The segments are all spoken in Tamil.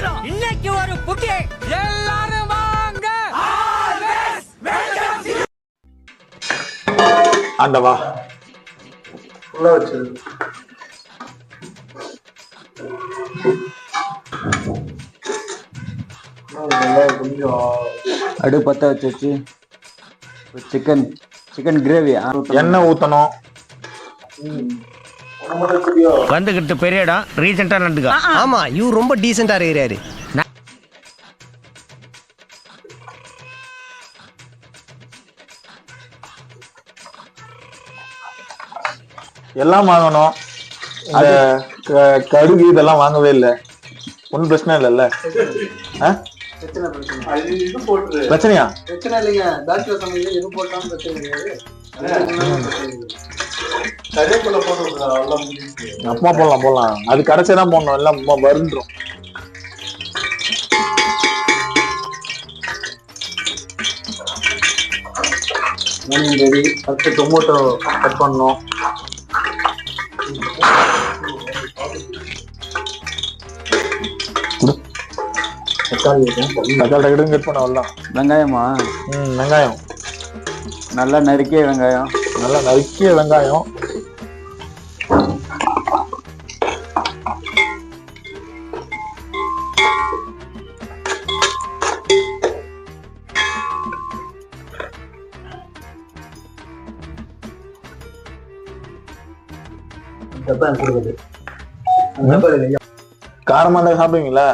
செய்கிறோம் இன்னைக்கு ஒரு புகை எல்லாரும் வாங்க. ஆண்டவா உள்ள கொஞ்சம் அடுப்பு பற்ற வச்சு வச்சு சிக்கன் சிக்கன் கிரேவி எண்ணெய் ஊத்தணும். வந்துகிட்டு பெரிய இடம். ரீசெண்டா நடந்துக்கா? ஆமா இவர் ரொம்ப டீசெண்டா இருக்கிறாரு. எல்லாம் வாங்கணும். இந்த க- கடுகு இதெல்லாம் வாங்கவே இல்லை. ஒன்றும் பிரச்சனை இல்லைல்ல. பிரச்சனையா? பிரச்சனை இல்லைங்க. பேச்சுலர் சமையல் எது போட்டாலும் பிரச்சனை கிடையாது. கருவேப்பிலை போட்டு போடலாம் போடலாம் அது கடைசி தான் போடணும். எல்லாம் ம- வருந்துரும். onion ready. அடுத்து டொமேட்டோ கட் பண்ணணும். தக்காளி. தக்காளி கட் பண்ண வரலாம் வெங்காயமா? ம் வெங்காயம். நல்லா நறுக்கிய வெங்காயம். நல்லா நறுக்கிய வெங்காயம்? காரமா இருந்தா சாப்பிடுவீங்களா?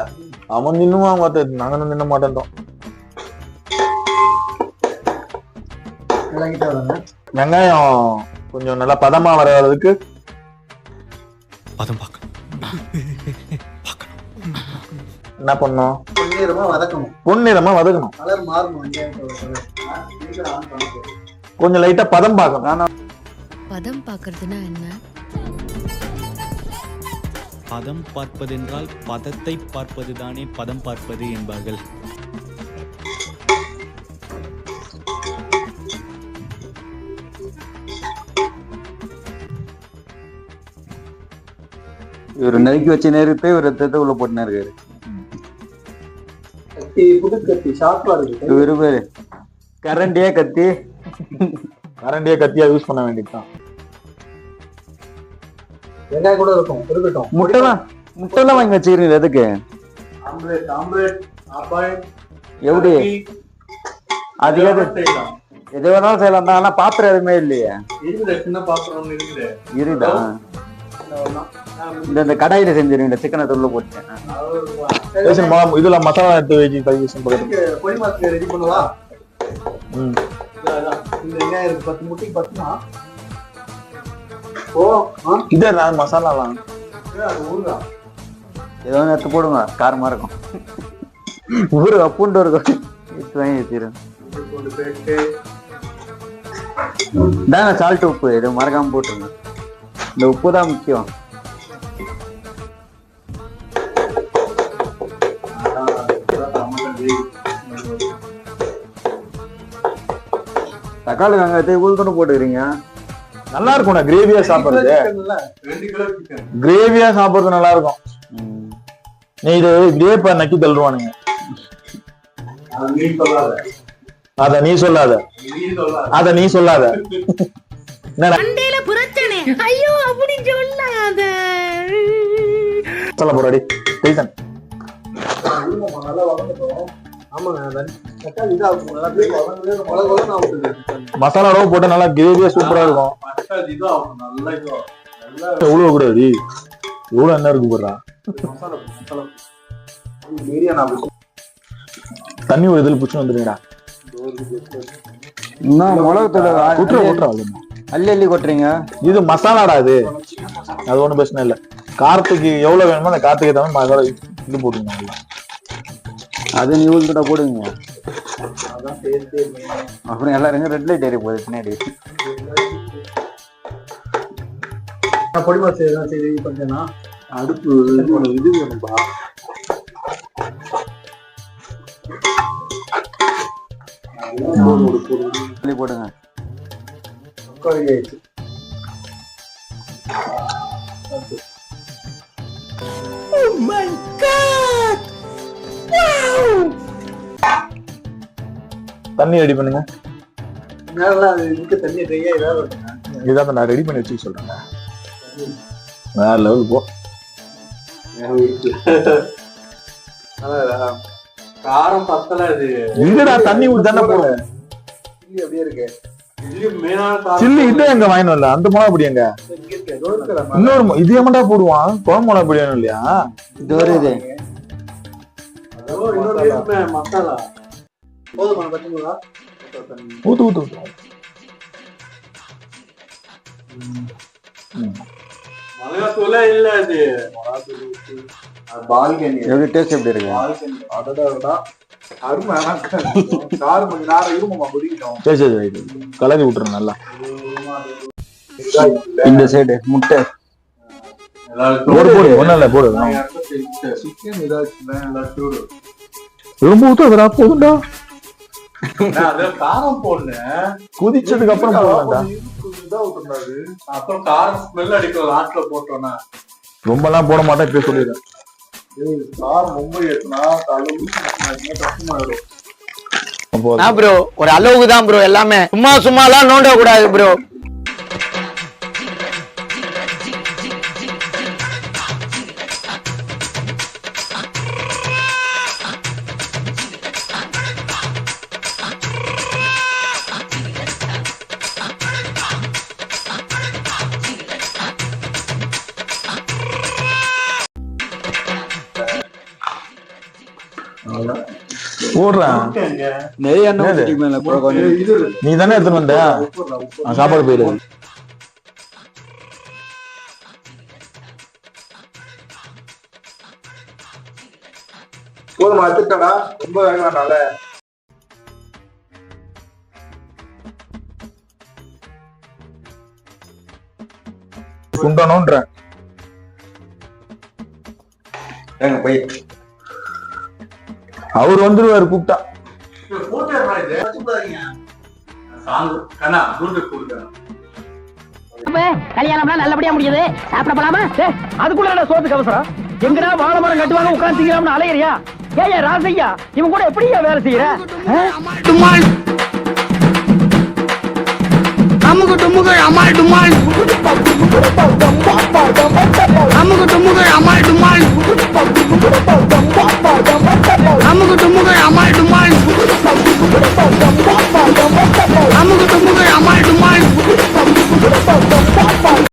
அவன் தின்னுமா பார்த்து நாங்க தின்ன மாட்டோம். வராங்க வெங்காயம் கொஞ்சம் நல்லா பதமா வர அளவுக்கு பதம் என்ன பண்ணணும்? பொன்னிறமா வதக்கணும். பொன்னிறமா வதக்கணும். கலர் மாறணும். கொஞ்சம் லைட்டா பதம் பார்க்கணும். பதம் பார்க்கறதுனா என்ன? பதம் பார்ப்பதென்றால் பதத்தை பார்ப்பதுதானே பதம் பார்ப்பது என்பார்கள். இவர் நறுக்கி வச்ச நேரத்தை இவர் ரத்தத்தை உள்ள போட்டுனே இருக்காரு இவரு பேரு கரண்டியே கத்தி. கரண்டியே கத்தியா யூஸ் பண்ண வேண்டியதுதான். வெங்காயம் கூட இருக்கும் இருக்கட்டும். முட்டைலாம் முட்டைலாம் வாங்கி வச்சுக்கிறீங்க எதுக்கு? ஆம்லேட் ஆம்லேட் ஆப்பாய் எப்படி அது எது? எது வேணாலும் செய்யலாம் தான் ஆனா பாத்திரம் எதுவுமே இல்லையே. இருக்குது சின்ன பாத்திரம் இருக்குது. இருடா? இந்த இந்த கடாயில செஞ்சிருவீங்க சிக்கனை பேசணும் மா- இதுல மசாலா எடுத்து வச்சு பொடி மாஸ்க்கு ரெடி பண்ணுவா? ம். இதான், இதான். இந்த வெங்காயம் இருக்கு பத்து முட்டைக்கு பத்துமா? ஓ ஆ. இதே நான் மசாலாலாம் இது அது ஊறுகாய் ஏதோ எடுத்து போடுங்க காரமா இருக்கும். பூண்டு இருக்கும் எடுத்து வாங்கி வச்சிருங்க போட்டு தானே சால்ட் உப்பு. இது மறக்காம போட்டுருங்க. இந்த உப்பு தான் முக்கியம். தக்காளி வெங்காயத்தை உள்கொண்டு போட்டுக்கிறீங்க. நல்லா இருக்கும்ண்ணா கிரேவியா சாப்பிடுறது ரெண்டு கிலோ சிக்கன் கிரேவியா சாப்பிடுறது நல்லா இருக்கும். நீ இது கிரேப்ப நக்கி தள்ளுவானுங்க. அத நீ சொல்லாத. அத நீ சொல்லாத. பிரச்சனை. ஐயோ அப்படி சொல்லாத. சொல்ல போறாடி மசாலா ரவை போட்டா நல்லா கிரேவியா சூப்பரா இருக்கும். எவ்வளவு கூடாது எவ்வளவு என்ன இருக்கு போடுறா தண்ணி ஒரு இதில் பிடிச்சி வந்துருங்கடா இன்னும் மிளகுத்தூள் குட்டுற குட்டுற அள்ளி அள்ளி கொட்டுறீங்க? இது மசாலாடா இது அது ஒண்ணும் பிரச்சனை இல்ல. காரத்துக்கு எவ்வளவு வேணுமோ அந்த காரத்துக்கு ஏற்ற மாதிரி மசாலா இது போட்டுக்கணும். அது நீ உள்கிட்ட போடுங்க. அப்புறம் எல்லாரும் ரெட் லைட் ஏறி போகுது பின்னாடி. பொடி மாசு எதாவது சரி பண்ணேன்னா அடுப்பு இது வேணும்பா போடுங்க. தக்காளி ஆயிடுச்சு. தண்ணி ரெடி பண்ணுங்க. அது. இதான் நான் ரெடி பண்ணி வச்சுக்க சொல்றேன். வேற லெவல் போ. காரம் பத்தல இது எங்கடா தண்ணி ஊத்தி தானே போடு சில்லி அப்படியே இருக்கு. சில்லி இது எங்க வாங்கினு வரல? அந்த மிளகா பொடி எங்க. இன்னொரு இது ஏமாண்டா போடுவான்? குழம்பு மிளகா பொடி வேணும் இல்லையா? இது ஒரு இது. மசாலா. போதுமா பச்சைங்களா ஊத்து ஊத்து ஊத்து. மிளகாத்தூளே இல்ல இது பால்கனி. எப்படி டேஸ்ட் எப்படி இருக்கு? பால்கனி. அடடா அருமை காரம் கொஞ்சம் நேரம் இருமாமா குடிக்கிட்டோம் சரி சரி ரைட் கலரி விட்டுறேன் நல்லா. இந்த சைடு முட்டை. போடு போடு ஒண்ணும் இல்ல போடு. சிக்கன் சூடு ரொம்ப ஊத்தாதடா போதும்டா. நான் அதுல காரம் போடணும் குதிச்சதுக்கு அப்புறம் போடுவேன்டா அப்புறம் காரம் ஸ்மெல் அடிக்கும் லாஸ்ட்ல போட்டோம்னா. ரொம்பலாம் போட மாட்டேன் இப்ப சொல்லிடுறேன். காரம் ரொம்ப ஏத்துனா ப்ரோ ஒரு அளவுக்கு தான் ப்ரோ எல்லாமே. சும்மா சும்மாலாம் நோண்ட கூடாது ப்ரோ நிறைய நீ தானே எடுத்துட்டு வந்த? நான் சாப்பாடு போயிடு. போதுமா எடுத்துட்டா ரொம்ப வேக வேண்டாம்ல சுண்டணும்ன்றேன் போய். அவர் வந்துருவாரு கூப்பிட்டா. கல்யாணம்லாம் நல்லபடியா முடியுது. சாப்பிட போலாமா? அதுக்குள்ள சோத்து அவசரம்? எங்கடா வாழை மரம் கட்டுவாங்க உட்காந்து திங்கலாம்னு அலையிறியா? ஏயா ராசையா இவன் கூட எப்படியா வேலை செய்யற? அமுகு டுமுகள் அமால் டுமால். அமுகு டுமுகள் அமால் டுமால். டுமுக்கு டுமுக்கு அம்மா டுமான்